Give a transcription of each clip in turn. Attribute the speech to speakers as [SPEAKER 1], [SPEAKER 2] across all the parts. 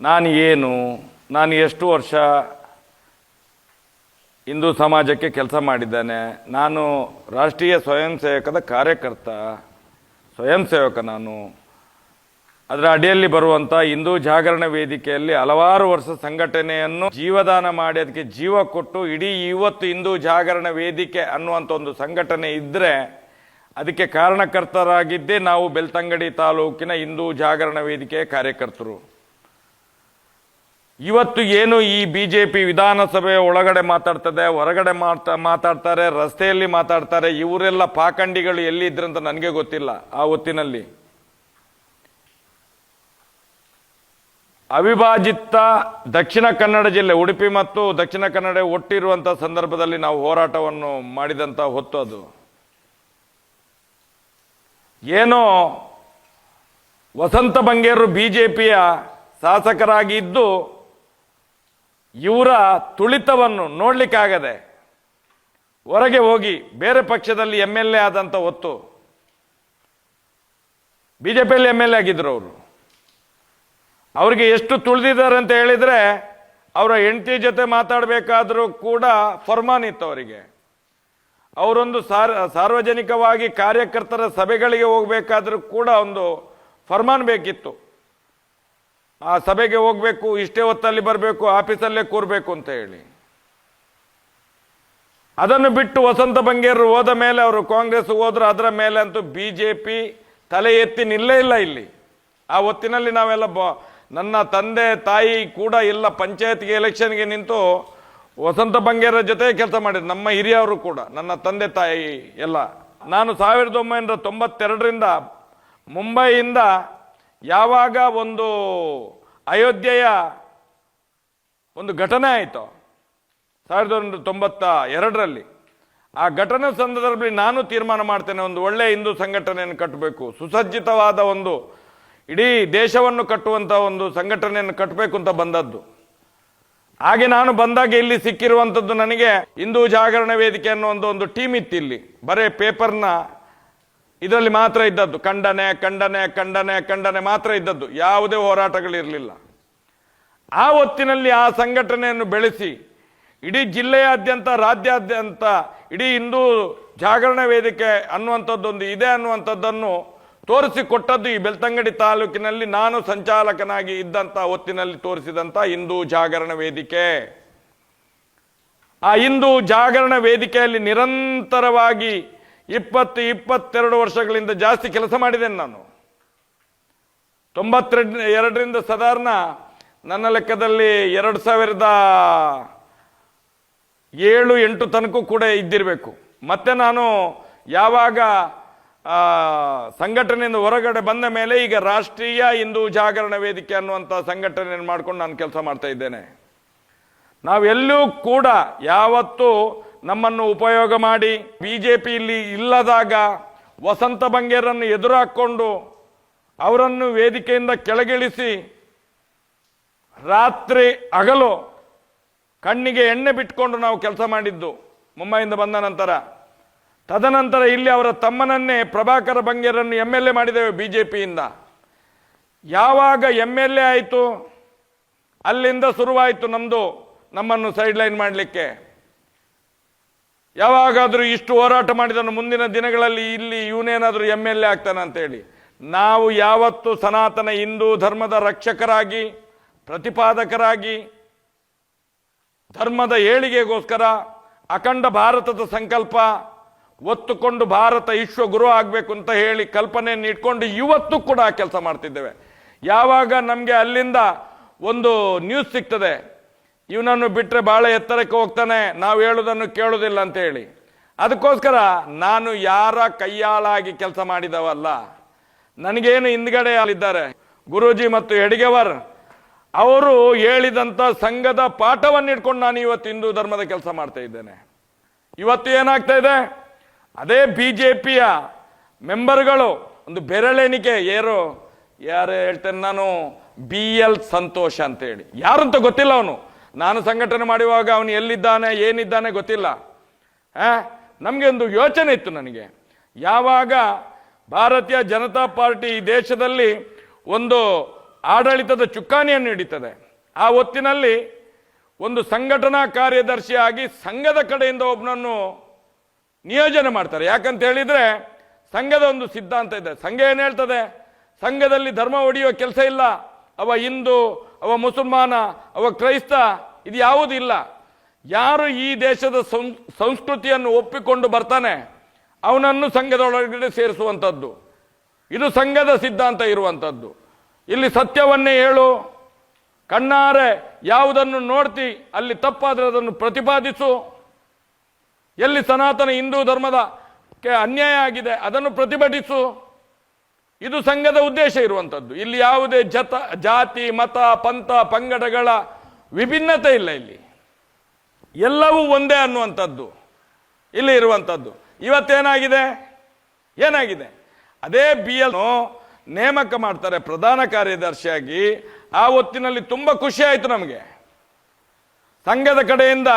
[SPEAKER 1] ನಾನು ಏನು, ನಾನು ಎಷ್ಟು ವರ್ಷ ಹಿಂದೂ ಸಮಾಜಕ್ಕೆ ಕೆಲಸ ಮಾಡಿದ್ದೇನೆ, ನಾನು ರಾಷ್ಟ್ರೀಯ ಸ್ವಯಂ ಸೇವಕದ ಕಾರ್ಯಕರ್ತ ಸ್ವಯಂ ಸೇವಕ ನಾನು. ಅದರ ಅಡಿಯಲ್ಲಿ ಬರುವಂಥ ಹಿಂದೂ ಜಾಗರಣ ವೇದಿಕೆಯಲ್ಲಿ ಹಲವಾರು ವರ್ಷ ಸಂಘಟನೆಯನ್ನು ಜೀವದಾನ ಮಾಡಿ, ಅದಕ್ಕೆ ಜೀವ ಕೊಟ್ಟು ಇಡೀ ಇವತ್ತು ಹಿಂದೂ ಜಾಗರಣ ವೇದಿಕೆ ಅನ್ನುವಂಥ ಒಂದು ಸಂಘಟನೆ ಇದ್ದರೆ ಅದಕ್ಕೆ ಕಾರಣಕರ್ತರಾಗಿದ್ದೇ ನಾವು ಬೆಳ್ತಂಗಡಿ ತಾಲೂಕಿನ ಹಿಂದೂ ಜಾಗರಣ ವೇದಿಕೆಯ ಕಾರ್ಯಕರ್ತರು. ಇವತ್ತು ಏನು ಈ ಬಿ ಜೆ ಪಿ ವಿಧಾನಸಭೆ ಒಳಗಡೆ ಮಾತಾಡ್ತದೆ, ಹೊರಗಡೆ ಮಾತಾ ಮಾತಾಡ್ತಾರೆ, ರಸ್ತೆಯಲ್ಲಿ ಮಾತಾಡ್ತಾರೆ, ಇವರೆಲ್ಲ ಪಾಖಂಡಿಗಳು ಎಲ್ಲಿ ಎಲ್ಲಿದ್ರಂತ ನನಗೆ ಗೊತ್ತಿಲ್ಲ ಆ ಹೊತ್ತಿನಲ್ಲಿ. ಅವಿಭಾಜಿತ ದಕ್ಷಿಣ ಕನ್ನಡ ಜಿಲ್ಲೆ, ಉಡುಪಿ ಮತ್ತು ದಕ್ಷಿಣ ಕನ್ನಡ ಒಟ್ಟಿರುವಂಥ ಸಂದರ್ಭದಲ್ಲಿ ನಾವು ಹೋರಾಟವನ್ನು ಮಾಡಿದಂಥ ಹೊತ್ತು ಅದು. ಏನೋ ವಸಂತ ಬಂಗೇರು ಬಿ ಜೆ ಪಿಯ ಶಾಸಕರಾಗಿದ್ದು ಇವರ ತುಳಿತವನ್ನು ನೋಡಲಿಕ್ಕಾಗದೆ ಹೊರಗೆ ಹೋಗಿ ಬೇರೆ ಪಕ್ಷದಲ್ಲಿ ಎಂ ಎಲ್ ಎ ಆದಂಥ ಹೊತ್ತು ಬಿಜೆಪಿಯಲ್ಲಿ ಎಂ ಎಲ್ ಎ ಆಗಿದ್ರು ಅವರು. ಅವರಿಗೆ ಎಷ್ಟು ತುಳಿದಿದ್ದಾರೆ ಅಂತ ಹೇಳಿದರೆ ಅವರ ಹೆಂಡತಿ ಜೊತೆ ಮಾತಾಡಬೇಕಾದರೂ ಕೂಡ ಫರ್ಮಾನ್ ಇತ್ತು ಅವರಿಗೆ. ಅವರೊಂದು ಸಾರ್, ಸಾರ್ವಜನಿಕವಾಗಿ ಕಾರ್ಯಕರ್ತರ ಸಭೆಗಳಿಗೆ ಹೋಗಬೇಕಾದ್ರೂ ಕೂಡ ಒಂದು ಫರ್ಮಾನ್ ಬೇಕಿತ್ತು. ಆ ಸಭೆಗೆ ಹೋಗಬೇಕು, ಇಷ್ಟೇ ಹೊತ್ತಲ್ಲಿ ಬರಬೇಕು, ಆಫೀಸಲ್ಲೇ ಕೂರಬೇಕು ಅಂತ ಹೇಳಿ. ಅದನ್ನು ಬಿಟ್ಟು ವಸಂತ ಬಂಗೇರು ಹೋದ ಮೇಲೆ ಅವರು ಕಾಂಗ್ರೆಸ್ ಹೋದ್ರು ಅದರ ಮೇಲೆ ಅಂತೂ ಬಿ ಜೆ ಪಿ ತಲೆ ಎತ್ತಿ ನಿಲ್ಲೇ ಇಲ್ಲ ಇಲ್ಲಿ. ಆ ಹೊತ್ತಿನಲ್ಲಿ ನಾವೆಲ್ಲ ಬ, ನನ್ನ ತಂದೆ, ತಾಯಿ ಕೂಡ ಇಲ್ಲ ಪಂಚಾಯತ್ಗೆ ಎಲೆಕ್ಷನ್ಗೆ ನಿಂತು ವಸಂತ ಬಂಗೇರ ಜೊತೆ ಕೆಲಸ ಮಾಡಿದ್ರು, ನಮ್ಮ ಹಿರಿಯವರು ಕೂಡ, ನನ್ನ ತಂದೆ, ತಾಯಿ ಎಲ್ಲ. ನಾನು ಸಾವಿರದ ಒಂಬೈನೂರ ತೊಂಬತ್ತೆರಡರಿಂದ ಮುಂಬೈಯಿಂದ ಯಾವಾಗ ಒಂದು ಅಯೋಧ್ಯೆಯ ಒಂದು ಘಟನೆ ಆಯಿತು, ಸಾವಿರದ ಒಂದು ತೊಂಬತ್ತ ಎರಡರಲ್ಲಿ, ಆ ಘಟನೆ ಸಂದರ್ಭದಲ್ಲಿ ನಾನು ತೀರ್ಮಾನ ಮಾಡ್ತೇನೆ, ಒಂದು ಒಳ್ಳೆಯ ಹಿಂದೂ ಸಂಘಟನೆಯನ್ನು ಕಟ್ಟಬೇಕು, ಸುಸಜ್ಜಿತವಾದ ಒಂದು ಇಡೀ ದೇಶವನ್ನು ಕಟ್ಟುವಂಥ ಒಂದು ಸಂಘಟನೆಯನ್ನು ಕಟ್ಟಬೇಕು ಅಂತ ಬಂದದ್ದು. ಹಾಗೆ ನಾನು ಬಂದಾಗ ಇಲ್ಲಿ ಸಿಕ್ಕಿರುವಂಥದ್ದು ನನಗೆ ಹಿಂದೂ ಜಾಗರಣ ವೇದಿಕೆ ಅನ್ನೋ ಒಂದು ಒಂದು ಟೀಮ್ ಇತ್ತು ಇಲ್ಲಿ. ಬರೇ ಪೇಪರ್ನ ಇದರಲ್ಲಿ ಮಾತ್ರ ಇದ್ದದ್ದು. ಖಂಡನೆ ಖಂಡನೆ ಖಂಡನೆ ಖಂಡನೆ ಮಾತ್ರ ಇದ್ದದ್ದು. ಯಾವುದೇ ಹೋರಾಟಗಳಿರಲಿಲ್ಲ. ಆ ಹೊತ್ತಿನಲ್ಲಿ ಆ ಸಂಘಟನೆಯನ್ನು ಬೆಳೆಸಿ, ಇಡೀ ಜಿಲ್ಲೆಯಾದ್ಯಂತ, ರಾಜ್ಯಾದ್ಯಂತ, ಇಡೀ ಹಿಂದೂ ಜಾಗರಣ ವೇದಿಕೆ ಅನ್ನುವಂಥದ್ದೊಂದು, ಇದೆ ಅನ್ನುವಂಥದ್ದನ್ನು ತೋರಿಸಿಕೊಟ್ಟದ್ದು ಈ ಬೆಳ್ತಂಗಡಿ ತಾಲೂಕಿನಲ್ಲಿ ನಾನು ಸಂಚಾಲಕನಾಗಿ ಇದ್ದಂಥ ಹೊತ್ತಿನಲ್ಲಿ ತೋರಿಸಿದಂಥ ಹಿಂದೂ ಜಾಗರಣ ವೇದಿಕೆ. ಆ ಹಿಂದೂ ಜಾಗರಣ ವೇದಿಕೆಯಲ್ಲಿ ನಿರಂತರವಾಗಿ ಇಪ್ಪತ್ತು, ಇಪ್ಪತ್ತೆರಡು ವರ್ಷಗಳಿಂದ ಜಾಸ್ತಿ ಕೆಲಸ ಮಾಡಿದ್ದೇನೆ ನಾನು. ತೊಂಬತ್ತೆರಡು ಎರಡರಿಂದ ಸಾಧಾರಣ ನನ್ನ ಲೆಕ್ಕದಲ್ಲಿ ಎರಡು ಸಾವಿರದ ಏಳು, ಎಂಟು ತನಕ ಕೂಡ ಇದ್ದಿರಬೇಕು. ಮತ್ತೆ ನಾನು ಯಾವಾಗ ಸಂಘಟನೆಯಿಂದ ಹೊರಗಡೆ ಬಂದ ಮೇಲೆ ಈಗ ರಾಷ್ಟ್ರೀಯ ಹಿಂದೂ ಜಾಗರಣ ವೇದಿಕೆ ಅನ್ನುವಂಥ ಸಂಘಟನೆಯನ್ನು ಮಾಡ್ಕೊಂಡು ನಾನು ಕೆಲಸ ಮಾಡ್ತಾ ಇದ್ದೇನೆ. ನಾವೆಲ್ಲೂ ಕೂಡ ಯಾವತ್ತೂ ನಮ್ಮನ್ನು ಉಪಯೋಗ ಮಾಡಿ ಬಿ ಜೆ ಇಲ್ಲಿ ಇಲ್ಲದಾಗ ವಸಂತ ಬಂಗೇರನ್ನು ಎದುರು ಹಾಕ್ಕೊಂಡು ಅವರನ್ನು ವೇದಿಕೆಯಿಂದ ಕೆಳಗಿಳಿಸಿ ರಾತ್ರಿ ಹಗಲು ಕಣ್ಣಿಗೆ ಎಣ್ಣೆ ಬಿಟ್ಕೊಂಡು ನಾವು ಕೆಲಸ ಮಾಡಿದ್ದು ಮುಂಬೈಯಿಂದ ಬಂದ ನಂತರ. ತದನಂತರ ಇಲ್ಲಿ ಅವರ ತಮ್ಮನನ್ನೇ ಪ್ರಭಾಕರ ಬಂಗೇರನ್ನು ಎಂ ಎಲ್ ಎ ಮಾಡಿದ್ದೇವೆ ಬಿ ಜೆ ಪಿಯಿಂದ ಯಾವಾಗ ಎಂ ಎಲ್ ಎ ಆಯಿತು? ಅಲ್ಲಿಂದ ಶುರುವಾಯಿತು ನಮ್ಮದು ನಮ್ಮನ್ನು ಸೈಡ್ ಲೈನ್ ಮಾಡಲಿಕ್ಕೆ. ಯಾವಾಗಾದರೂ ಇಷ್ಟು ಹೋರಾಟ ಮಾಡಿದನು ಮುಂದಿನ ದಿನಗಳಲ್ಲಿ ಇಲ್ಲಿ ಇವನೇನಾದರೂ ಎಂ ಎಲ್ ಎ ಆಗ್ತಾನೆ ಅಂತೇಳಿ ನಾವು ಯಾವತ್ತು ಸನಾತನ ಹಿಂದೂ ಧರ್ಮದ ರಕ್ಷಕರಾಗಿ, ಪ್ರತಿಪಾದಕರಾಗಿ, ಧರ್ಮದ ಏಳಿಗೆಗೋಸ್ಕರ ಅಖಂಡ ಭಾರತದ ಸಂಕಲ್ಪ, ಒತ್ತುಕೊಂಡು ಭಾರತ ವಿಶ್ವ ಗುರು ಆಗಬೇಕು ಅಂತ ಹೇಳಿ ಕಲ್ಪನೆಯನ್ನು ಇಟ್ಕೊಂಡು ಇವತ್ತು ಕೂಡ ಕೆಲಸ ಮಾಡ್ತಿದ್ದೇವೆ. ಯಾವಾಗ ನಮಗೆ ಅಲ್ಲಿಂದ ಒಂದು ನ್ಯೂಸ್ ಸಿಗ್ತದೆ ಇವನನ್ನು ಬಿಟ್ಟರೆ ಬಹಳ ಎತ್ತರಕ್ಕೆ ಹೋಗ್ತಾನೆ. ನಾವು ಹೇಳೋದನ್ನು ಕೇಳೋದಿಲ್ಲ ಅಂತ ಹೇಳಿ ಅದಕ್ಕೋಸ್ಕರ ನಾನು ಯಾರ ಕೈಯಾಳಾಗಿ ಕೆಲಸ ಮಾಡಿದವಲ್ಲ, ನನಗೇನು ಹಿಂದ್ಗಡೆ ಅಲ್ಲಿದ್ದಾರೆ ಗುರೂಜಿ ಮತ್ತು ಹೆಡಿಗೆವರ್, ಅವರು ಹೇಳಿದಂಥ ಸಂಘದ ಪಾಠವನ್ನು ಇಟ್ಕೊಂಡು ನಾನು ಇವತ್ತು ಹಿಂದೂ ಧರ್ಮದ ಕೆಲಸ ಮಾಡ್ತಾ ಇದ್ದೇನೆ. ಇವತ್ತು ಏನಾಗ್ತಾ ಇದೆ? ಅದೇ ಬಿ ಜೆ ಪಿಯ ಮೆಂಬರ್ಗಳು, ಒಂದು ಬೆರಳೆಣಿಕೆ ಏರು ಯಾರು ಹೇಳ್ತೇನೆ ನಾನು, ಬಿ ಎಲ್ ಸಂತೋಷ ಅಂತೇಳಿ. ಯಾರಂತ ಗೊತ್ತಿಲ್ಲ ಅವನು. ನಾನು ಸಂಘಟನೆ ಮಾಡುವಾಗ ಅವನು ಎಲ್ಲಿದ್ದಾನೆ, ಏನಿದ್ದಾನೆ ಗೊತ್ತಿಲ್ಲ. ನಮಗೆ ಒಂದು ಯೋಚನೆ ಇತ್ತು ನನಗೆ. ಯಾವಾಗ ಭಾರತೀಯ ಜನತಾ ಪಾರ್ಟಿ ಈ ದೇಶದಲ್ಲಿ ಒಂದು ಆಡಳಿತದ ಚುಕ್ಕಾಣಿಯನ್ನು ಹಿಡಿತದೆ, ಆ ಹೊತ್ತಿನಲ್ಲಿ ಒಂದು ಸಂಘಟನಾ ಕಾರ್ಯದರ್ಶಿಯಾಗಿ ಸಂಘದ ಕಡೆಯಿಂದ ಒಬ್ಬನನ್ನು ನಿಯೋಜನೆ ಮಾಡ್ತಾರೆ. ಯಾಕಂತ ಹೇಳಿದ್ರೆ ಸಂಘದ ಒಂದು ಸಿದ್ಧಾಂತ ಇದೆ. ಸಂಘ ಏನು ಹೇಳ್ತದೆ? ಸಂಘದಲ್ಲಿ ಧರ್ಮ ಒಡೆಯುವ ಕೆಲಸ ಇಲ್ಲ. ಅವ ಹಿಂದೂ ಅವ ಮುಸಲ್ಮಾನ, ಅವ ಕ್ರೈಸ್ತ, ಇದು ಯಾವುದೂ ಇಲ್ಲ. ಯಾರು ಈ ದೇಶದ ಸಂಸ್ಕೃತಿಯನ್ನು ಒಪ್ಪಿಕೊಂಡು ಬರ್ತಾನೆ, ಅವನನ್ನು ಸಂಘದೊಳಗಡೆ ಸೇರಿಸುವಂಥದ್ದು. ಇದು ಸಂಘದ ಸಿದ್ಧಾಂತ ಇರುವಂಥದ್ದು. ಇಲ್ಲಿ ಸತ್ಯವನ್ನೇ ಹೇಳು. ಕಣ್ಣಾರೆ, ಯಾವುದನ್ನು ನೋಡ್ತಿ, ಅಲ್ಲಿ ತಪ್ಪಾದರೆ ಅದನ್ನು ಪ್ರತಿಪಾದಿಸು. ಎಲ್ಲಿ ಸನಾತನ ಹಿಂದೂ ಧರ್ಮದ ಅನ್ಯಾಯ ಆಗಿದೆ, ಅದನ್ನು ಪ್ರತಿಭಟಿಸು. ಇದು ಸಂಘದ ಉದ್ದೇಶ ಇರುವಂಥದ್ದು ಇಲ್ಲಿ ಯಾವುದೇ ಜತ, ಜಾತಿ, ಮತ, ಪಂಥ, ಪಂಗಡಗಳ ವಿಭಿನ್ನತೆ ಇಲ್ಲ ಇಲ್ಲಿ. ಎಲ್ಲವೂ ಒಂದೇ ಅನ್ನುವಂಥದ್ದು ಇಲ್ಲಿ ಇರುವಂಥದ್ದು. ಇವತ್ತೇನಾಗಿದೆ? ಏನಾಗಿದೆ? ಅದೇ ಬಿ ಎಲ್ ನೇಮಕ ಮಾಡ್ತಾರೆ ಪ್ರಧಾನ ಕಾರ್ಯದರ್ಶಿಯಾಗಿ. ಆ ಹೊತ್ತಿನಲ್ಲಿ ತುಂಬ ಖುಷಿ ಆಯಿತು ನಮಗೆ. ಸಂಘದ ಕಡೆಯಿಂದ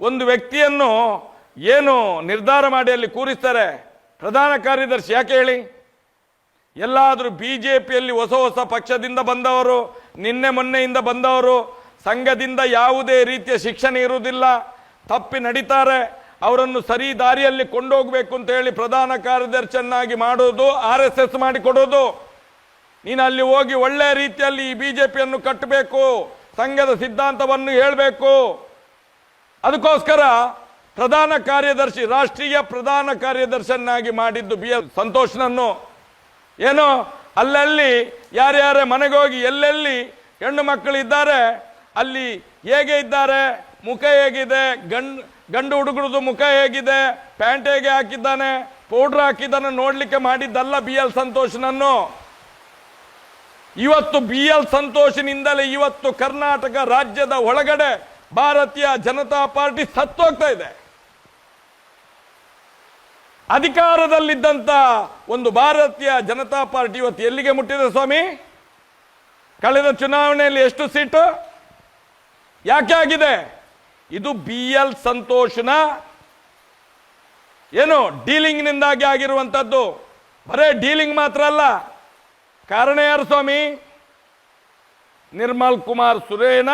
[SPEAKER 1] ಒಂದು ವ್ಯಕ್ತಿಯನ್ನು ಏನು ನಿರ್ಧಾರ ಮಾಡಿ ಅಲ್ಲಿ ಕೂರಿಸ್ತಾರೆ ಪ್ರಧಾನ ಕಾರ್ಯದರ್ಶಿ, ಯಾಕೆ ಹೇಳಿ? ಎಲ್ಲಾದರೂ ಬಿ ಜೆ ಪಿಯಲ್ಲಿ ಹೊಸ ಹೊಸ ಪಕ್ಷದಿಂದ ಬಂದವರು, ನಿನ್ನೆ ಮೊನ್ನೆಯಿಂದ ಬಂದವರು, ಸಂಘದಿಂದ ಯಾವುದೇ ರೀತಿಯ ಶಿಕ್ಷಣ ಇರುವುದಿಲ್ಲ, ತಪ್ಪಿ ನಡೀತಾರೆ, ಅವರನ್ನು ಸರಿ ದಾರಿಯಲ್ಲಿ ಕೊಂಡೋಗ್ಬೇಕು ಅಂತ ಹೇಳಿ ಪ್ರಧಾನ ಕಾರ್ಯದರ್ಶಿಯನ್ನಾಗಿ ಮಾಡೋದು ಆರ್ ಎಸ್ ಎಸ್ ಮಾಡಿಕೊಡೋದು ನೀನು ಅಲ್ಲಿ ಹೋಗಿ ಒಳ್ಳೆ ರೀತಿಯಲ್ಲಿ ಈ ಬಿ ಜೆ ಪಿಯನ್ನು ಕಟ್ಟಬೇಕು, ಸಂಘದ ಸಿದ್ಧಾಂತವನ್ನು ಹೇಳಬೇಕು. ಅದಕ್ಕೋಸ್ಕರ ಪ್ರಧಾನ ಕಾರ್ಯದರ್ಶಿ, ರಾಷ್ಟ್ರೀಯ ಪ್ರಧಾನ ಕಾರ್ಯದರ್ಶಿಯನ್ನಾಗಿ ಮಾಡಿದ್ದು ಬಿ ಎಸ್ ಸಂತೋಷ್ನನ್ನು ಏನೋ ಅಲ್ಲಲ್ಲಿ ಯಾರ್ಯಾರ ಮನೆಗೆ ಹೋಗಿ ಎಲ್ಲೆಲ್ಲಿ ಹೆಣ್ಣು ಮಕ್ಕಳು ಇದ್ದಾರೆ, ಅಲ್ಲಿ ಹೇಗೆ ಇದ್ದಾರೆ, ಮುಖ ಹೇಗಿದೆ, ಗಂಡ್, ಗಂಡು ಹುಡುಗರದು ಮುಖ ಹೇಗಿದೆ, ಪ್ಯಾಂಟ್ ಹೇಗೆ ಹಾಕಿದ್ದಾನೆ, ಪೌಡ್ರ್ ಹಾಕಿದ್ದಾನೆ ನೋಡಲಿಕ್ಕೆ ಮಾಡಿದ್ದಲ್ಲ ಬಿ ಎಲ್ ಸಂತೋಷನನ್ನು? ಇವತ್ತು ಬಿ ಎಲ್ ಸಂತೋಷನಿಂದಲೇ ಇವತ್ತು ಕರ್ನಾಟಕ ರಾಜ್ಯದ ಒಳಗಡೆ ಭಾರತೀಯ ಜನತಾ ಪಾರ್ಟಿ ಸತ್ತೋಗ್ತಾ ಇದೆ. ಅಧಿಕಾರದಲ್ಲಿದ್ದಂತ ಒಂದು ಭಾರತೀಯ ಜನತಾ ಪಾರ್ಟಿ ಇವತ್ತು ಎಲ್ಲಿಗೆ ಮುಟ್ಟಿದೆ ಸ್ವಾಮಿ? ಕಳೆದ ಚುನಾವಣೆಯಲ್ಲಿ ಎಷ್ಟು ಸೀಟು? ಯಾಕೆ ಆಗಿದೆ? ಇದು ಬಿ ಎಲ್ ಸಂತೋಷನ ಏನು ಡೀಲಿಂಗ್ನಿಂದಾಗಿ ಆಗಿರುವಂಥದ್ದು ಬರೇ ಡೀಲಿಂಗ್ ಮಾತ್ರ ಅಲ್ಲ. ಕಾರಣ ಯಾರು ಸ್ವಾಮಿ? Nirmal Kumar Surana,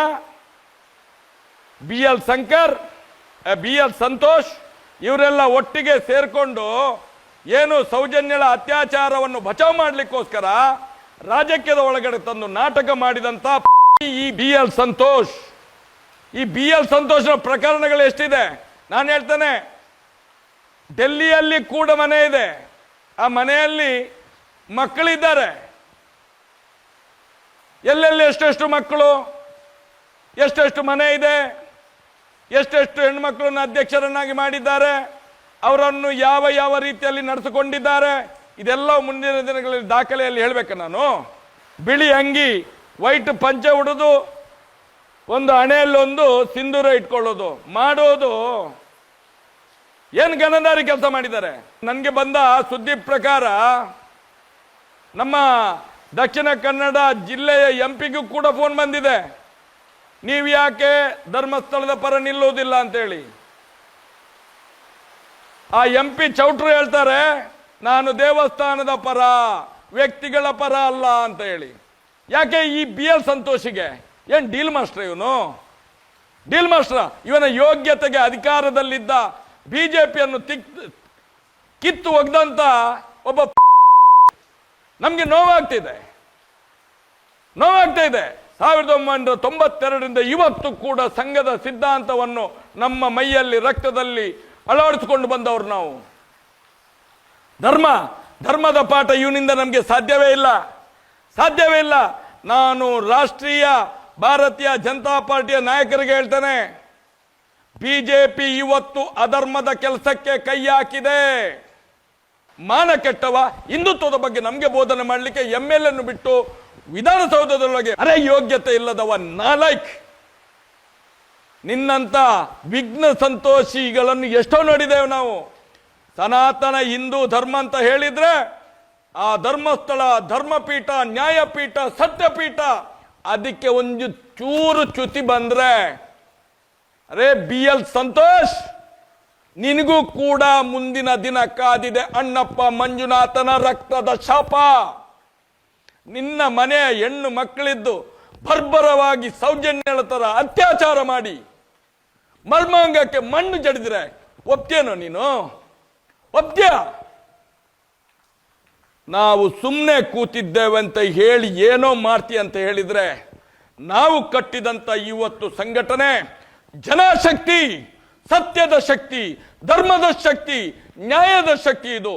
[SPEAKER 1] B L Shankar, B L Santosh ಇವರೆಲ್ಲ ಒಟ್ಟಿಗೆ ಸೇರ್ಕೊಂಡು ಏನು ಸೌಜನ್ಯಳ ಅತ್ಯಾಚಾರವನ್ನು ಬಚಾವ್ ಮಾಡಲಿಕ್ಕೋಸ್ಕರ ರಾಜಕೀಯದ ಒಳಗಡೆ ತಂದು ನಾಟಕ ಮಾಡಿದಂತ ಈ ಬಿ ಎಲ್ ಸಂತೋಷ್. ಈ ಬಿ ಎಲ್ ಸಂತೋಷನ ಪ್ರಕರಣಗಳು ಎಷ್ಟಿದೆ? ನಾನು ಹೇಳ್ತೇನೆ, ಡೆಲ್ಲಿಯಲ್ಲಿ ಕೂಡ ಮನೆ ಇದೆ. ಆ ಮನೆಯಲ್ಲಿ ಮಕ್ಕಳಿದ್ದಾರೆ. ಎಲ್ಲೆಲ್ಲಿ ಎಷ್ಟೆಷ್ಟು ಮಕ್ಕಳು? ಎಷ್ಟೆಷ್ಟು ಮನೆ ಇದೆ? ಎಷ್ಟೆಷ್ಟು ಹೆಣ್ಮಕ್ಳನ್ನು ಅಧ್ಯಕ್ಷರನ್ನಾಗಿ ಮಾಡಿದ್ದಾರೆ, ಅವರನ್ನು ಯಾವ ಯಾವ ರೀತಿಯಲ್ಲಿ ನಡೆಸಿಕೊಂಡಿದ್ದಾರೆ ಇದೆಲ್ಲ ಮುಂದಿನ ದಿನಗಳಲ್ಲಿ ದಾಖಲೆಯಲ್ಲಿ ಹೇಳಬೇಕು ನಾನು. ಬಿಳಿ ಅಂಗಿ, ವೈಟ್ ಪಂಚೆ ಉಡೋದು, ಒಂದು ಹಣೆಯಲ್ಲೊಂದು ಸಿಂಧೂರ ಇಟ್ಕೊಳ್ಳೋದು, ಮಾಡೋದು. ಏನು ಗನದಾರಿ ಕೆಲಸ ಮಾಡಿದ್ದಾರೆ? ನನಗೆ ಬಂದ ಸುದ್ದಿ ಪ್ರಕಾರ, ನಮ್ಮ ದಕ್ಷಿಣ ಕನ್ನಡ ಜಿಲ್ಲೆಯ ಎಂಪಿಗೂ ಕೂಡ ಫೋನ್ ಬಂದಿದೆ. ನೀವು ಯಾಕೆ ಧರ್ಮಸ್ಥಳದ ಪರ ನಿಲ್ಲುವುದಿಲ್ಲ ಅಂತೇಳಿ? ಆ ಎಂ ಪಿ ಚೌಟ್ರು ಹೇಳ್ತಾರೆ, ನಾನು ದೇವಸ್ಥಾನದ ಪರ, ವ್ಯಕ್ತಿಗಳ ಪರ ಅಲ್ಲ ಅಂತ ಹೇಳಿ. ಯಾಕೆ ಈ ಬಿ ಎಲ್ ಸಂತೋಷಿಗೆ? ಏನ್ ಡೀಲ್ ಮಾಸ್ಟರ್ ಇವನು? ಡೀಲ್ ಮಾಸ್ಟರ್, ಇವನ ಯೋಗ್ಯತೆಗೆ ಅಧಿಕಾರದಲ್ಲಿದ್ದ ಬಿಜೆಪಿಯನ್ನು ತಿಕ್, ಕಿತ್ತು ಒಗ್ದಂತ ಒಬ್ಬ ನಮಗೆ ನೋವಾಗ್ತಿದೆ. ನೋವಾಗ್ತಾ ಇದೆ ಸಾವಿರದ ಒಂಬೈನೂರ ತೊಂಬತ್ತೆರಡರಿಂದ ಇವತ್ತು ಕೂಡ ಸಂಘದ ಸಿದ್ಧಾಂತವನ್ನು ನಮ್ಮ ಮೈಯಲ್ಲಿ ರಕ್ತದಲ್ಲಿ ಅಳವಡಿಸಿಕೊಂಡು ಬಂದವರು ನಾವು. ಧರ್ಮ, ಧರ್ಮದ ಪಾಠ ಇವನಿಂದ ನಮಗೆ ಸಾಧ್ಯವೇ ಇಲ್ಲ. ಸಾಧ್ಯವೇ ಇಲ್ಲ. ನಾನು ರಾಷ್ಟ್ರೀಯ ಭಾರತೀಯ ಜನತಾ ಪಾರ್ಟಿಯ ನಾಯಕರಿಗೆ ಹೇಳ್ತೇನೆ, ಬಿಜೆಪಿ ಇವತ್ತು ಅಧರ್ಮದ ಕೆಲಸಕ್ಕೆ ಕೈ ಹಾಕಿದೆ. ಮಾನ ಕೆಟ್ಟವ, ಹಿಂದುತ್ವದ ಬಗ್ಗೆ ನಮಗೆ ಬೋಧನೆ ಮಾಡಲಿಕ್ಕೆ ಎಂ ಎಲ್ ಅನ್ನು ಬಿಟ್ಟು ವಿಧಾನಸೌಧದೊಳಗೆ. ಅರೆ, ಯೋಗ್ಯತೆ ಇಲ್ಲದವ ನಾಲೈಕ್. ನಿನ್ನಂತ ವಿಘ್ನ ಸಂತೋಷಿಗಳನ್ನು ಎಷ್ಟೋ ನೋಡಿದೆವು ನಾವು. ಸನಾತನ ಹಿಂದೂ ಧರ್ಮ ಅಂತ ಹೇಳಿದ್ರೆ, ಆ ಧರ್ಮಸ್ಥಳ, ಧರ್ಮಪೀಠ, ನ್ಯಾಯಪೀಠ, ಸತ್ಯಪೀಠ, ಅದಕ್ಕೆ ಒಂದು ಚೂರು ಚ್ಯುತಿ ಬಂದ್ರೆ. ಅರೆ, ಬಿ ಎಲ್ ಸಂತೋಷ್. ನಿನಗೂ ಕೂಡ ಮುಂದಿನ ದಿನ ಕಾದಿದೆ ಅಣ್ಣಪ್ಪ ಮಂಜುನಾಥನ ರಕ್ತದ ಶಾಪ. ನಿನ್ನ ಮನೆಯ ಹೆಣ್ಣು ಮಕ್ಕಳಿದ್ದು ಬರ್ಬರವಾಗಿ ಸೌಜನ್ಯಳ ತರ ಅತ್ಯಾಚಾರ ಮಾಡಿ. ಮರ್ಮಾಂಗಕ್ಕೆ ಮಣ್ಣು ಜಡಿದ್ರೆ ಒಪ್ತೇನೋ ನೀನು? ಒಪ್ತೀಯ? ನಾವು ಸುಮ್ಮನೆ ಕೂತಿದ್ದೇವೆ ಅಂತ ಹೇಳಿ ಏನೋ ಮಾಡ್ತಿ ಅಂತ ಹೇಳಿದ್ರೆ ನಾವು ಕಟ್ಟಿದಂತ ಇವತ್ತು ಸಂಘಟನೆ ಜನಶಕ್ತಿ. ಸತ್ಯದ ಶಕ್ತಿ, ಧರ್ಮದ ಶಕ್ತಿ, ನ್ಯಾಯದ ಶಕ್ತಿ ಇದು.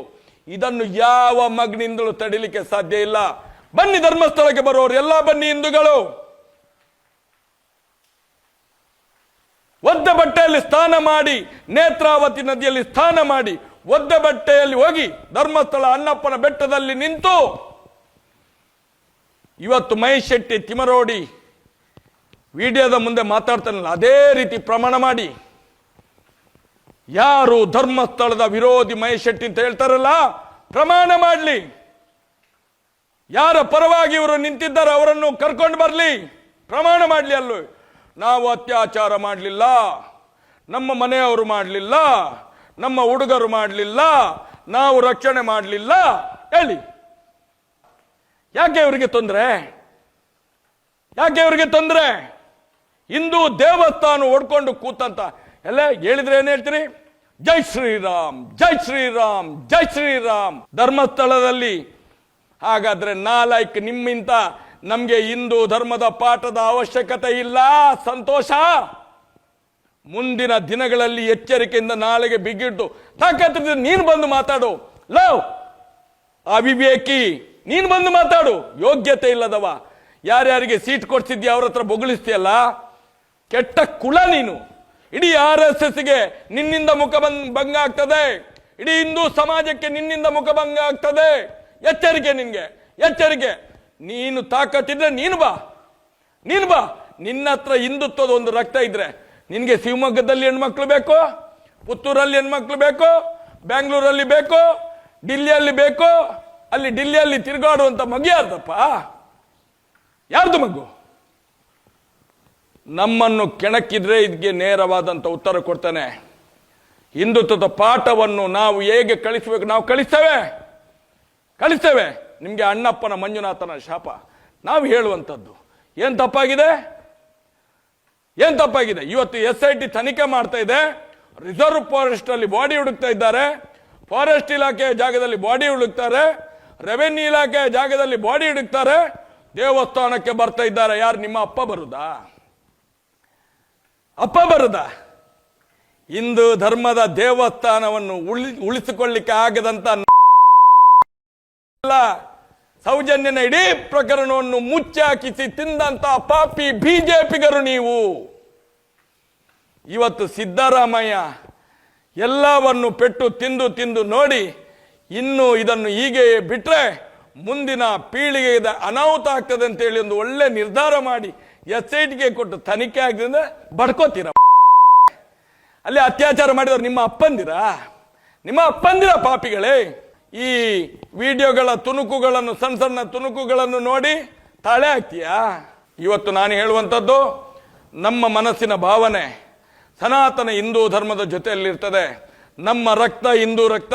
[SPEAKER 1] ಇದನ್ನು ಯಾವ ಮಗನಿಂದಲೂ ತಡಿಲಿಕ್ಕೆ ಸಾಧ್ಯ ಇಲ್ಲ. ಬನ್ನಿ ಧರ್ಮಸ್ಥಳಕ್ಕೆ ಬರೋರು, ಎಲ್ಲ ಬನ್ನಿ ಹಿಂದೂಗಳು. ಒದ್ದ ಬಟ್ಟೆಯಲ್ಲಿ ಸ್ನಾನ ಮಾಡಿ, ನೇತ್ರಾವತಿ ನದಿಯಲ್ಲಿ ಸ್ನಾನ ಮಾಡಿ, ಒದ್ದ ಬಟ್ಟೆಯಲ್ಲಿ ಹೋಗಿ ಧರ್ಮಸ್ಥಳ ಅಣ್ಣಪ್ಪನ ಬೆಟ್ಟದಲ್ಲಿ ನಿಂತು ಇವತ್ತು ಮಹೇಶ್ ತಿಮರೋಡಿ ವಿಡಿಯೋದ ಮುಂದೆ ಮಾತಾಡ್ತಾನಲ್ಲ, ಅದೇ ರೀತಿ ಪ್ರಮಾಣ ಮಾಡಿ. ಯಾರು ಧರ್ಮಸ್ಥಳದ ವಿರೋಧಿ ಮಹೇಶ್ ಅಂತ ಹೇಳ್ತಾರಲ್ಲ, ಪ್ರಮಾಣ ಮಾಡಲಿ. ಯಾರ ಪರವಾಗಿ ಇವರು ನಿಂತಿದ್ದಾರೆ ಅವರನ್ನು ಕರ್ಕೊಂಡು ಬರಲಿ. ಪ್ರಮಾಣ ಮಾಡಲಿ ಅಲ್ಲೂ. ನಾವು ಅತ್ಯಾಚಾರ ಮಾಡಲಿಲ್ಲ, ನಮ್ಮ ಮನೆಯವರು ಮಾಡಲಿಲ್ಲ, ನಮ್ಮ ಹುಡುಗರು ಮಾಡಲಿಲ್ಲ, ನಾವು ರಕ್ಷಣೆ ಮಾಡಲಿಲ್ಲ. ಹೇಳಿ. ಯಾಕೆ ಇವರಿಗೆ ತೊಂದರೆ? ಯಾಕೆ ಇವರಿಗೆ ತೊಂದರೆ? ಹಿಂದೂ ದೇವಸ್ಥಾನ ಹೊಡ್ಕೊಂಡು ಕೂತಂತ. ಎಲ್ಲ ಹೇಳಿದ್ರೆ ಏನು ಹೇಳ್ತೀರಿ? ಜೈ ಶ್ರೀರಾಮ್ ಜೈ ಶ್ರೀರಾಮ್ ಜೈ ಶ್ರೀರಾಮ್. ಧರ್ಮಸ್ಥಳದಲ್ಲಿ ಹಾಗಾದ್ರೆ ನಾಲಾಯ್ಕ್ ನಿಮ್ಮಿಂತ ನಮಗೆ ಹಿಂದೂ ಧರ್ಮದ ಪಾಠದ ಅವಶ್ಯಕತೆ ಇಲ್ಲ, ಸಂತೋಷ? ಮುಂದಿನ ದಿನಗಳಲ್ಲಿ ಎಚ್ಚರಿಕೆಯಿಂದ ನಾಳೆಗೆ ಬಿಗಿಟ್ಟು ತಾಕತ್ತಿದ್ರೆ ನೀನು ಬಂದು ಮಾತಾಡು. ಲವ್ ಅವಿವೇಕಿ, ನೀನು ಬಂದು ಮಾತಾಡು. ಯೋಗ್ಯತೆ ಇಲ್ಲದವ. ಯಾರ್ಯಾರಿಗೆ ಸೀಟ್ ಕೊಡ್ಸಿದ್ಯಾ ಅವ್ರ ಹತ್ರ ಬೊಗಳಿಸ್ತೀಯಲ್ಲ? ಕೆಟ್ಟ ಕುಳ ನೀನು. ಇಡೀ ಆರ್ ಎಸ್ ಎಸ್ಗೆ ನಿನ್ನಿಂದ ಮುಖ ಭಂಗ ಆಗ್ತದೆ. ಇಡೀ ಹಿಂದೂ ಸಮಾಜಕ್ಕೆ ನಿನ್ನಿಂದ ಮುಖ ಭಂಗ ಆಗ್ತದೆ. ಎಚ್ಚರಿಕೆ ನಿನ್ಗೆ, ಎಚ್ಚರಿಕೆ. ನೀನು ತಾಕತ್ತಿದ್ರೆ ನೀನು ಬಾ. ನೀನು ಬಾ. ನಿನ್ನ ಹತ್ರ ಹಿಂದುತ್ವದ ಒಂದು ರಕ್ತ ಇದ್ರೆ ನಿನ್ಗೆ ಶಿವಮೊಗ್ಗದಲ್ಲಿ ಹೆಣ್ಮಕ್ಳು ಬೇಕು, ಪುತ್ತೂರಲ್ಲಿ ಹೆಣ್ಮಕ್ಳು ಬೇಕು ಬೆಂಗಳೂರಲ್ಲಿ ಬೇಕು, ಡಿಲ್ಲಿಯಲ್ಲಿ ಬೇಕು, ಅಲ್ಲಿ ಡಿಲ್ಲಿಯಲ್ಲಿ ತಿರುಗಾಡುವಂತ ಮಗು ಯಾರ್ದಪ್ಪ ಯಾರ್ದು ಮಗು ನಮ್ಮನ್ನು ಕೆಣಕಿದ್ರೆ ಇದಕ್ಕೆ ನೇರವಾದಂಥ ಉತ್ತರ ಕೊಡ್ತಾನೆ. ಹಿಂದುತ್ವದ ಪಾಠವನ್ನು ನಾವು ಹೇಗೆ ಕಳಿಸಬೇಕು ನಾವು ಕಳಿಸ್ತೇವೆ. ಕಳಿಸ್ತೇವೆ. ನಿಮಗೆ ಅಣ್ಣಪ್ಪನ ಮಂಜುನಾಥನ ಶಾಪ. ನಾವು ಹೇಳುವಂಥದ್ದು. ಏನು ತಪ್ಪಾಗಿದೆ? ಏನು ತಪ್ಪಾಗಿದೆ? ಇವತ್ತು ಎಸ್ ಐ ಟಿ ತನಿಖೆ ಮಾಡ್ತಾ ಇದೆ. ರಿಸರ್ವ್ ಫಾರೆಸ್ಟ್ ಅಲ್ಲಿ ಬಾಡಿ ಹುಡುಕ್ತಾ ಇದ್ದಾರೆ. ಫಾರೆಸ್ಟ್ ಇಲಾಖೆಯ ಜಾಗದಲ್ಲಿ ಬಾಡಿ ಹುಡುಕ್ತಾರೆ. ರೆವೆನ್ಯೂ ಇಲಾಖೆಯ ಜಾಗದಲ್ಲಿ ಬಾಡಿ ಹುಡುಕ್ತಾರೆ. ದೇವಸ್ಥಾನಕ್ಕೆ ಬರ್ತಾ ಇದ್ದಾರೆ. ಯಾರು ನಿಮ್ಮ ಅಪ್ಪ ಬರುದಾ? ಅಪ್ಪ ಬರದ. ಹಿಂದೂ ಧರ್ಮದ ದೇವಸ್ಥಾನವನ್ನು ಉಳಿ, ಉಳಿಸಿಕೊಳ್ಳಿಕ್ಕೆ ಆಗದಂತ ಸೌಜನ್ಯನ ಇಡೀ ಪ್ರಕರಣವನ್ನು ಮುಚ್ಚಾಕಿಸಿ ತಿಂದಂತ ಪಾಪಿ ಬಿಜೆಪಿಗರು ನೀವು. ಇವತ್ತು ಸಿದ್ದರಾಮಯ್ಯ ಎಲ್ಲವನ್ನು ಪೆಟ್ಟು ತಿಂದು ತಿಂದು ನೋಡಿ ಇನ್ನು ಇದನ್ನು ಹೀಗೆ ಬಿಟ್ರೆ ಮುಂದಿನ ಪೀಳಿಗೆಗೆ ಅನಾಹುತ ಆಗ್ತದೆ ಅಂತ ಹೇಳಿ ಒಂದು ಒಳ್ಳೆ ನಿರ್ಧಾರ ಮಾಡಿ ಎಸ್ ಐ ಟಿಗೆ ಕೊಟ್ಟು ತನಿಖೆ ಆಗದಿಂದ ಬಡ್ಕೋತೀರ. ಅಲ್ಲಿ ಅತ್ಯಾಚಾರ ಮಾಡಿದವರು ನಿಮ್ಮ ಅಪ್ಪಂದಿರ? ನಿಮ್ಮ ಅಪ್ಪಂದಿರ ಪಾಪಿಗಳೇ, ಈ ವಿಡಿಯೋಗಳ ತುಣುಕುಗಳನ್ನು, ಸಣ್ಣ ಸಣ್ಣ ತುಣುಕುಗಳನ್ನು ನೋಡಿ ತಾಳೆ ಹಾಕ್ತೀಯಾ? ಇವತ್ತು ನಾನು ಹೇಳುವಂಥದ್ದು, ನಮ್ಮ ಮನಸ್ಸಿನ ಭಾವನೆ ಸನಾತನ ಹಿಂದೂ ಧರ್ಮದ ಜೊತೆಯಲ್ಲಿರ್ತದೆ. ನಮ್ಮ ರಕ್ತ ಹಿಂದೂ ರಕ್ತ,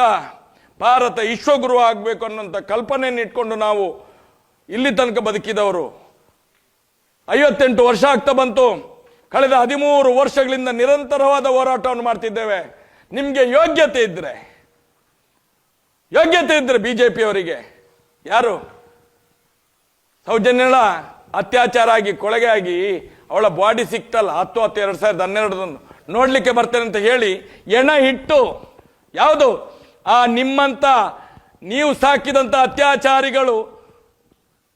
[SPEAKER 1] ಭಾರತ ವಿಶ್ವಗುರು ಆಗಬೇಕು ಅನ್ನೋಂಥ ಕಲ್ಪನೆಯನ್ನು ಇಟ್ಕೊಂಡು ನಾವು ಇಲ್ಲಿ ತನಕ ಬದುಕಿದವರು. ಐವತ್ತೆಂಟು ವರ್ಷ ಆಗ್ತಾ ಬಂತು. ಕಳೆದ ಹದಿಮೂರು ವರ್ಷಗಳಿಂದ ನಿರಂತರವಾದ ಹೋರಾಟವನ್ನು ಮಾಡ್ತಿದ್ದೇವೆ. ನಿಮಗೆ ಯೋಗ್ಯತೆ ಇದ್ರೆ ಯೋಗ್ಯತೆ ಇದ್ರೆ ಬಿಜೆಪಿ ಅವರಿಗೆ. ಯಾರು? ಸೌಜನ್ಯಳ ಅತ್ಯಾಚಾರ ಆಗಿ ಕೊಳಗೆ ಆಗಿ, ಅವಳ ಬಾಡಿ ಸಿಕ್ತಲ್ಲ ಹತ್ತು ಹತ್ತು ಎರಡು ಸಾವಿರದ ಹನ್ನೆರಡು ನೋಡ್ಲಿಕ್ಕೆ ಬರ್ತೇನೆ ಅಂತ ಹೇಳಿ ಎಣ ಇಟ್ಟು, ಯಾವುದು? ಆ ನಿಮ್ಮಂತ, ನೀವು ಸಾಕಿದಂತ ಅತ್ಯಾಚಾರಿಗಳು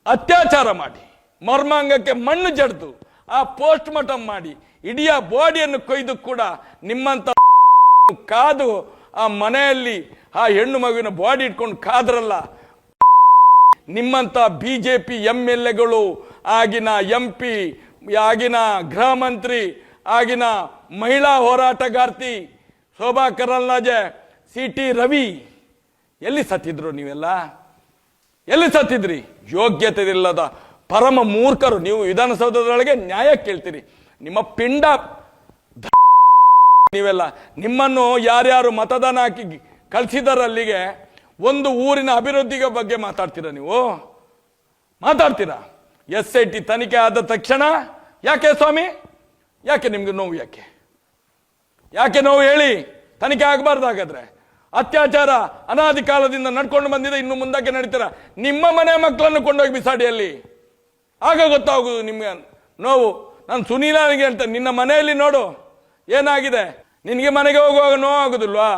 [SPEAKER 1] ಅತ್ಯಾಚಾರ ಮಾಡಿ. ಮರ್ಮಾಂಗಕ್ಕೆ ಮಣ್ಣು ಜಡ್ದು ಆ ಪೋಸ್ಟ್ ಮಾರ್ಟಮ್ ಮಾಡಿ, ಇಡೀ ಬಾಡಿಯನ್ನು ಕೊಯ್ದು ಕೂಡ ನಿಮ್ಮಂತ ಕಾದು ಆ ಮನೆಯಲ್ಲಿ ಆ ಹೆಣ್ಣು ಮಗುವಿನ ಬಾಡಿ ಇಟ್ಕೊಂಡು ಕಾದ್ರಲ್ಲ. ನಿಮ್ಮಂತ ಪಿ ಎಂ ಎಲ್ ಎಗಳು ಆಗಿನ ಎಂ ಪಿ ಆಗಿನ ಗೃಹ ಮಂತ್ರಿ, ಆಗಿನ ಮಹಿಳಾ ಹೋರಾಟಗಾರ್ತಿ ಶೋಭಾ ಕರಂದ್ಲಾಜೆ ಸಿ ಟಿ ರವಿ, ಎಲ್ಲಿ ಸತ್ತಿದ್ರು ನೀವೆಲ್ಲ? ಎಲ್ಲಿ ಸತ್ತಿದ್ರಿ? ಯೋಗ್ಯತೆ ಇಲ್ಲದ ಪರಮ ಮೂರ್ಖರು, ನೀವು ವಿಧಾನಸೌಧದೊಳಗೆ ನ್ಯಾಯ ಕೇಳ್ತೀರಿ. ನಿಮ್ಮ ಪಿಂಡ ನೀವೆಲ್ಲ, ನಿಮ್ಮನ್ನು ಯಾರ್ಯಾರು ಮತದಾನ ಹಾಕಿ ಕಳಿಸಿದಾರಲ್ಲಿಗೆ ಒಂದು ಊರಿನ ಅಭಿವೃದ್ಧಿಗೆ ಬಗ್ಗೆ ಮಾತಾಡ್ತೀರ ನೀವು? ಮಾತಾಡ್ತೀರಾ? ಎಸ್ ಐ ಟಿ ತನಿಖೆ ಆದ ತಕ್ಷಣ ಯಾಕೆ ಸ್ವಾಮಿ? ಯಾಕೆ ನಿಮ್ಗೆ ನೋವು ಯಾಕೆ? ಯಾಕೆ ನೋವು ಹೇಳಿ? ತನಿಖೆ ಆಗಬಾರ್ದು ಹಾಗಾದ್ರೆ ಅತ್ಯಾಚಾರ ಅನಾದಿ ಕಾಲದಿಂದ ನಡ್ಕೊಂಡು ಬಂದಿದೆ, ಇನ್ನು ಮುಂದಕ್ಕೆ ನಡೀತೀರ? ನಿಮ್ಮ ಮನೆ ಮಕ್ಕಳನ್ನು ಕೊಂಡೋಗಿ ಬಿಸಾಡಿ ಅಲ್ಲಿ. ಆಗ ಗೊತ್ತಾಗೋದು ನಿಮಗೆ ನೋವು, ನಾನು ಸುನೀಲನಿಗೆ ಅಂತ, ನಿನ್ನ ಮನೆಯಲ್ಲಿ ನೋಡು, ಏನಾಗಿದೆ? ನಿನಗೆ ಮನೆಗೆ ಹೋಗುವಾಗ ನೋವಾಗುದಿಲ್ವಾ?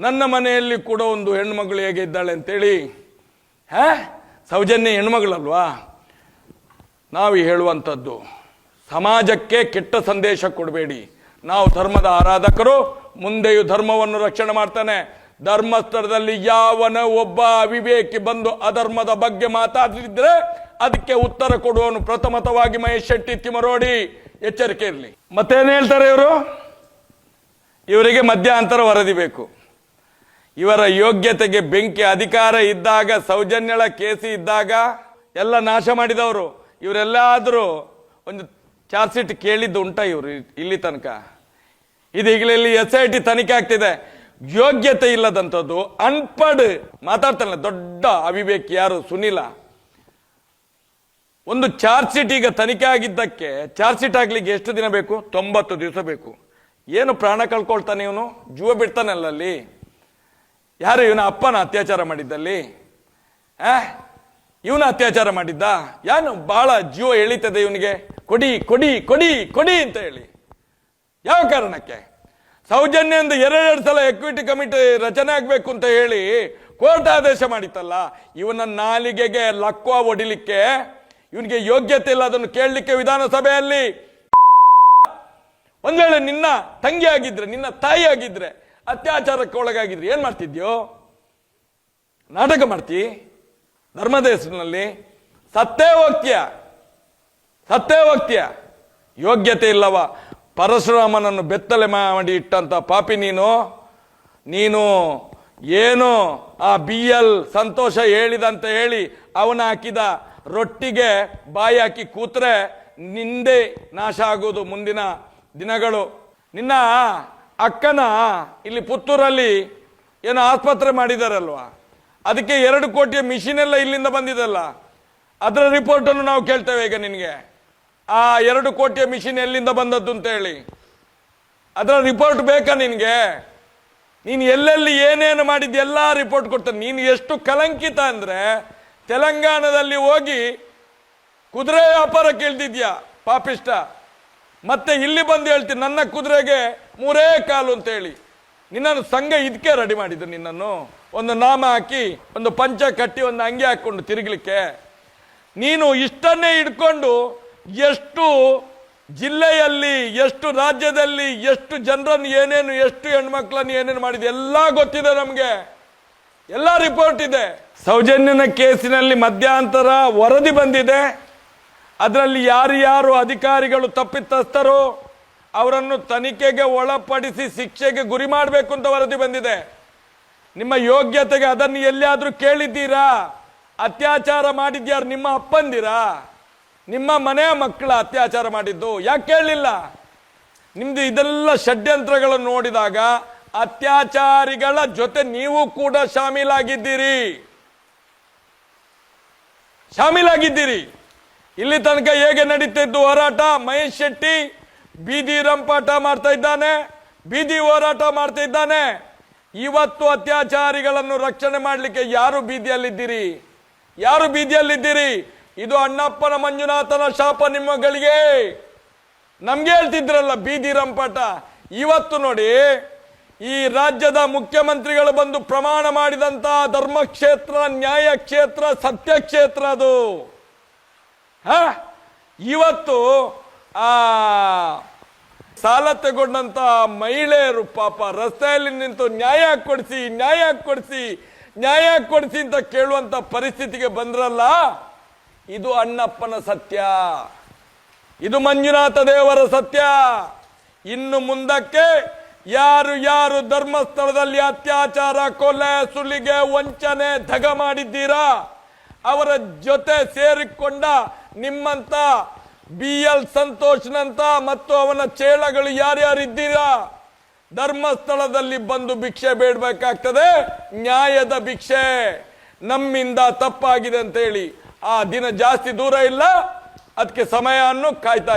[SPEAKER 1] ನನ್ನ ಮನೆಯಲ್ಲಿ ಕೂಡ ಒಂದು ಹೆಣ್ಮಗಳು ಹೇಗೆ ಇದ್ದಾಳೆ ಅಂತೇಳಿ. ಹಾ? ಸೌಜನ್ಯ ಹೆಣ್ಮಗಳಲ್ವಾ? ನಾವು ಹೇಳುವಂಥದ್ದು, ಸಮಾಜಕ್ಕೆ ಕೆಟ್ಟ ಸಂದೇಶ ಕೊಡಬೇಡಿ. ನಾವು ಧರ್ಮದ ಆರಾಧಕರು, ಮುಂದೆಯೂ ಧರ್ಮವನ್ನು ರಕ್ಷಣೆ ಮಾಡ್ತಾನೆ. ಧರ್ಮಸ್ಥಳದಲ್ಲಿ ಯಾವನ ಒಬ್ಬ ಅವಿವೇಕಿ ಬಂದು ಅಧರ್ಮದ ಬಗ್ಗೆ ಮಾತಾಡಿದ್ರೆ ಅದಕ್ಕೆ ಉತ್ತರ ಕೊಡುವನು ಪ್ರಥಮತವಾಗಿ ಮಹೇಶ್ ಶೆಟ್ಟಿ ತಿಮರೋಡಿ ಎಚ್ಚರಿಕೆ ಇರಲಿ. ಮತ್ತೇನು ಹೇಳ್ತಾರೆ ಇವರು? ಇವರಿಗೆ ಮಧ್ಯಾಂತರ ವರದಿ ಬೇಕು. ಇವರ ಯೋಗ್ಯತೆಗೆ ಬೆಂಕಿ ಅಧಿಕಾರ ಇದ್ದಾಗ, ಸೌಜನ್ಯಳ ಕೇಸಿ ಇದ್ದಾಗ ಎಲ್ಲ ನಾಶ ಮಾಡಿದವರು. ಇವರೆಲ್ಲಾದರೂ ಒಂದು ಚಾರ್ಜ್ ಶೀಟ್ ಕೇಳಿದ್ದು ಉಂಟ ಇವರು ಇಲ್ಲಿ ತನಕ? ಇದು ಈಗಲೇ ಎಸ್ ಐ ಟಿ ತನಿಖೆ ಆಗ್ತಿದೆ. ಯೋಗ್ಯತೆ ಇಲ್ಲದಂಥದ್ದು ಅನ್ಪಡ್ ಮಾತಾಡ್ತಾನೆ ದೊಡ್ಡ ಅವಿವೇಕಿ ಯಾರು ಸುನಿಲ. ಒಂದು ಚಾರ್ಜ್ ಶೀಟ್ ಈಗ ತನಿಖೆ ಆಗಿದ್ದಕ್ಕೆ ಚಾರ್ಜ್ ಶೀಟ್ ಆಗ್ಲಿಕ್ಕೆ ಎಷ್ಟು ದಿನ ಬೇಕು? ತೊಂಬತ್ತು ದಿವಸ ಬೇಕು. ಏನು ಪ್ರಾಣ ಕಳ್ಕೊಳ್ತಾನೆ ಇವನು? ಜೀವ ಬಿಡ್ತಾನಲ್ಲ ಅಲ್ಲಿ ಯಾರು ಇವನ ಅಪ್ಪನ ಅತ್ಯಾಚಾರ ಮಾಡಿದ್ದಲ್ಲಿ? ಆ? ಇವನ ಅತ್ಯಾಚಾರ ಮಾಡಿದ್ದ? ಯಾನು ಬಹಳ ಜೀವ ಎಳಿತದೆ ಇವನಿಗೆ? ಕೊಡಿ ಕೊಡಿ ಕೊಡಿ ಕೊಡಿ ಅಂತ ಹೇಳಿ. ಯಾವ ಕಾರಣಕ್ಕೆ? ಸೌಜನ್ಯ ಎಂದು ಎರಡೆರಡು ಸಲ ಎಕ್ವಿಟಿ ಕಮಿಟಿ ರಚನೆ ಆಗಬೇಕು ಅಂತ ಹೇಳಿ ಕೋರ್ಟ್ ಆದೇಶ ಮಾಡಿತ್ತಲ್ಲ, ಇವನ ನಾಲಿಗೆಗೆ ಲಕ್ವ ಒಡಿಲಿಕ್ಕೆ ಇವನಿಗೆ ಯೋಗ್ಯತೆ ಇಲ್ಲ, ಅದನ್ನು ಕೇಳಲಿಕ್ಕೆ ವಿಧಾನಸಭೆಯಲ್ಲಿ. ಒಂದ್ ವೇಳೆ ನಿನ್ನ ತಂಗಿ ಆಗಿದ್ರೆ, ನಿನ್ನ ತಾಯಿ ಆಗಿದ್ರೆ, ಅತ್ಯಾಚಾರಕ್ಕೆ ಒಳಗಾಗಿದ್ರೆ ಏನ್ ಮಾಡ್ತಿದ್ಯೋ? ನಾಟಕ ಮಾಡ್ತಿ? ಧರ್ಮದ ಹೆಸರಿನಲ್ಲಿ? ಸತ್ತೇ ಹೋಗ್ತೀಯ? ಸತ್ತೇ ಹೋಗ್ತೀಯ? ಯೋಗ್ಯತೆ ಇಲ್ಲವ. ಪರಶುರಾಮನನ್ನು ಬೆತ್ತಲೆ ಮಾಡಿ ಇಟ್ಟಂತ ಪಾಪಿ ನೀನು. ನೀನು ಏನು ಆ ಬಿ ಎಲ್ ಸಂತೋಷ ಹೇಳಿದಂತ ಹೇಳಿ ಅವನ ಹಾಕಿದ ರೊಟ್ಟಿಗೆ ಬಾಯಿ ಹಾಕಿ ಕೂತ್ರೆ ನಿಂದೆ ನಾಶ ಆಗುವುದು ಮುಂದಿನ ದಿನಗಳು. ನಿನ್ನ ಅಕ್ಕನ ಇಲ್ಲಿ ಪುತ್ತೂರಲ್ಲಿ ಏನೋ ಆಸ್ಪತ್ರೆ ಮಾಡಿದಾರಲ್ವಾ? ಅದಕ್ಕೆ ಎರಡು ಕೋಟಿಯ ಮಿಷಿನ್ ಎಲ್ಲ ಇಲ್ಲಿಂದ ಬಂದಿದಲ್ಲ. ಅದರ ರಿಪೋರ್ಟನ್ನು ನಾವು ಕೇಳ್ತೇವೆ ಈಗ ನಿನಗೆ. ಆ ಎರಡು ಕೋಟಿಯ ಮಿಷಿನ್ ಎಲ್ಲಿಂದ ಬಂದದ್ದು ಅಂತ ಹೇಳಿ. ಅದರ ರಿಪೋರ್ಟ್ ಬೇಕಾ ನಿನಗೆ? ನೀನು ಎಲ್ಲೆಲ್ಲಿ ಏನೇನು ಮಾಡಿದ್ದು ಎಲ್ಲ ರಿಪೋರ್ಟ್ ಕೊಡ್ತಾನೆ. ನೀನು ಎಷ್ಟು ಕಲಂಕಿತ ಅಂದ್ರೆ ತೆಲಂಗಾಣದಲ್ಲಿ ಹೋಗಿ ಕುದುರೆ ವ್ಯಾಪಾರ ಕೇಳ್ತಿದ್ಯಾ ಪಾಪಿಷ್ಟ? ಮತ್ತೆ ಇಲ್ಲಿ ಬಂದು ಹೇಳ್ತೀನಿ, ನನ್ನ ಕುದುರೆಗೆ ಮೂರೇ ಕಾಲು ಅಂತ ಹೇಳಿ. ನಿನ್ನನ್ನು ಸಂಘ ಇದಕ್ಕೆ ರೆಡಿ ಮಾಡಿದ್ದು ನಿನ್ನನ್ನು. ಒಂದು ನಾಮ ಹಾಕಿ, ಒಂದು ಪಂಚ ಕಟ್ಟಿ, ಒಂದು ಅಂಗಿ ಹಾಕೊಂಡು ತಿರುಗಲಿಕ್ಕೆ. ನೀನು ಇಷ್ಟನ್ನೇ ಇಟ್ಕೊಂಡು ಎಷ್ಟು ಜಿಲ್ಲೆಯಲ್ಲಿ, ಎಷ್ಟು ರಾಜ್ಯದಲ್ಲಿ, ಎಷ್ಟು ಜನರನ್ನು ಏನೇನು, ಎಷ್ಟು ಹೆಣ್ಮಕ್ಳನ್ನು ಏನೇನು ಮಾಡಿದೆ, ಎಲ್ಲ ಗೊತ್ತಿದೆ ನಮಗೆ. ಎಲ್ಲ ರಿಪೋರ್ಟ್ ಇದೆ. ಸೌಜನ್ಯನ ಕೇಸಿನಲ್ಲಿ ಮಧ್ಯಂತರ ವರದಿ ಬಂದಿದೆ. ಅದರಲ್ಲಿ ಯಾರು ಯಾರು ಅಧಿಕಾರಿಗಳು ತಪ್ಪಿತಸ್ಥರು, ಅವರನ್ನು ತನಿಖೆಗೆ ಒಳಪಡಿಸಿ ಶಿಕ್ಷೆಗೆ ಗುರಿ ಮಾಡಬೇಕು ಅಂತ ವರದಿ ಬಂದಿದೆ. ನಿಮ್ಮ ಯೋಗ್ಯತೆಗೆ ಅದನ್ನು ಎಲ್ಲಿಯಾದರೂ ಕೇಳಿದ್ದೀರಾ? ಅತ್ಯಾಚಾರ ಮಾಡಿದ್ಯಾರು ನಿಮ್ಮ ಅಪ್ಪಂದಿರಾ? ನಿಮ್ಮ ಮನೆಯ ಮಕ್ಕಳ ಅತ್ಯಾಚಾರ ಮಾಡಿದ್ದು, ಯಾಕೆ ಕೇಳಲಿಲ್ಲ? ನಿಮ್ದು ಇದೆಲ್ಲ ಷಡ್ಯಂತ್ರಗಳನ್ನು ನೋಡಿದಾಗ ಅತ್ಯಾಚಾರಿಗಳ ಜೊತೆ ನೀವು ಕೂಡ ಶಾಮೀಲಾಗಿದ್ದೀರಿ. ಶಾಮೀಲಾಗಿದ್ದೀರಿ. ಇಲ್ಲಿ ತನಕ ಹೇಗೆ ನಡೀತಿದ್ದು ಹೋರಾಟ? ಮಹೇಶ್ ಶೆಟ್ಟಿ ಬೀದಿ ರಂಪಾಟ ಮಾಡ್ತಾ ಇದ್ದಾನೆ, ಬೀದಿ ಹೋರಾಟ ಮಾಡ್ತಾ ಇದ್ದಾನೆ. ಇವತ್ತು ಅತ್ಯಾಚಾರಿಗಳನ್ನು ರಕ್ಷಣೆ ಮಾಡಲಿಕ್ಕೆ ಯಾರು ಬೀದಿಯಲ್ಲಿದ್ದೀರಿ? ಯಾರು ಬೀದಿಯಲ್ಲಿದ್ದೀರಿ? ಇದು ಅಣ್ಣಪ್ಪನ ಮಂಜುನಾಥನ ಶಾಪ ನಿಮ್ಮಗಳಿಗೆ. ನಮ್ಗೆ ಹೇಳ್ತಿದ್ರಲ್ಲ ಬೀದಿ ರಂಪಾಟ. ಇವತ್ತು ನೋಡಿ, ಈ ರಾಜ್ಯದ ಮುಖ್ಯಮಂತ್ರಿಗಳು ಬಂದು ಪ್ರಮಾಣ ಮಾಡಿದಂತ ಧರ್ಮಕ್ಷೇತ್ರ ನ್ಯಾಯ ಕ್ಷೇತ್ರ ಸತ್ಯ ಕ್ಷೇತ್ರ ಅದು. ಹ? ಇವತ್ತು, ಆ, ಸಾಲ ತಗೊಂಡಂತ ಮಹಿಳೆಯರು ಪಾಪ ರಸ್ತೆಯಲ್ಲಿ ನಿಂತು ನ್ಯಾಯ ಕೊಡಿಸಿ ನ್ಯಾಯ ಕೊಡಿಸಿ ನ್ಯಾಯ ಕೊಡಿಸಿ ಅಂತ ಕೇಳುವಂತ ಪರಿಸ್ಥಿತಿಗೆ ಬಂದ್ರಲ್ಲ? ಇದು ಅಣ್ಣಪ್ಪನ ಸತ್ಯ. ಇದು ಮಂಜುನಾಥ ದೇವರ ಸತ್ಯ. ಇನ್ನು ಮುಂದಕ್ಕೆ ಯಾರು ಯಾರು ಧರ್ಮಸ್ಥಳದಲ್ಲಿ ಅತ್ಯಾಚಾರ, ಕೊಲೆ, ಸುಲಿಗೆ, ವಂಚನೆ, ಧಗ ಮಾಡಿದ್ದೀರಾ? ಅವರ ಜೊತೆ ಸೇರಿಕೊಂಡ ನಿಮ್ಮಂತ ಬಿ ಎಲ್ ಸಂತೋಷ್ನಂತ ಮತ್ತು ಅವನ ಚೇಳಗಳು ಯಾರ್ಯಾರಿದ್ದೀರಾ? ಧರ್ಮಸ್ಥಳದಲ್ಲಿ ಬಂದು ಭಿಕ್ಷೆ ಬೇಡಬೇಕಾಗ್ತದೆ, ನ್ಯಾಯದ ಭಿಕ್ಷೆ. ನಮ್ಮಿಂದ ತಪ್ಪಾಗಿದೆ ಅಂತ ಹೇಳಿ ಆ ದಿನ ಜಾಸ್ತಿ ದೂರ ಇಲ್ಲ ಅದಕ್ಕೆ ಸಮಯವನ್ನು ಕಾಯ್ತಾ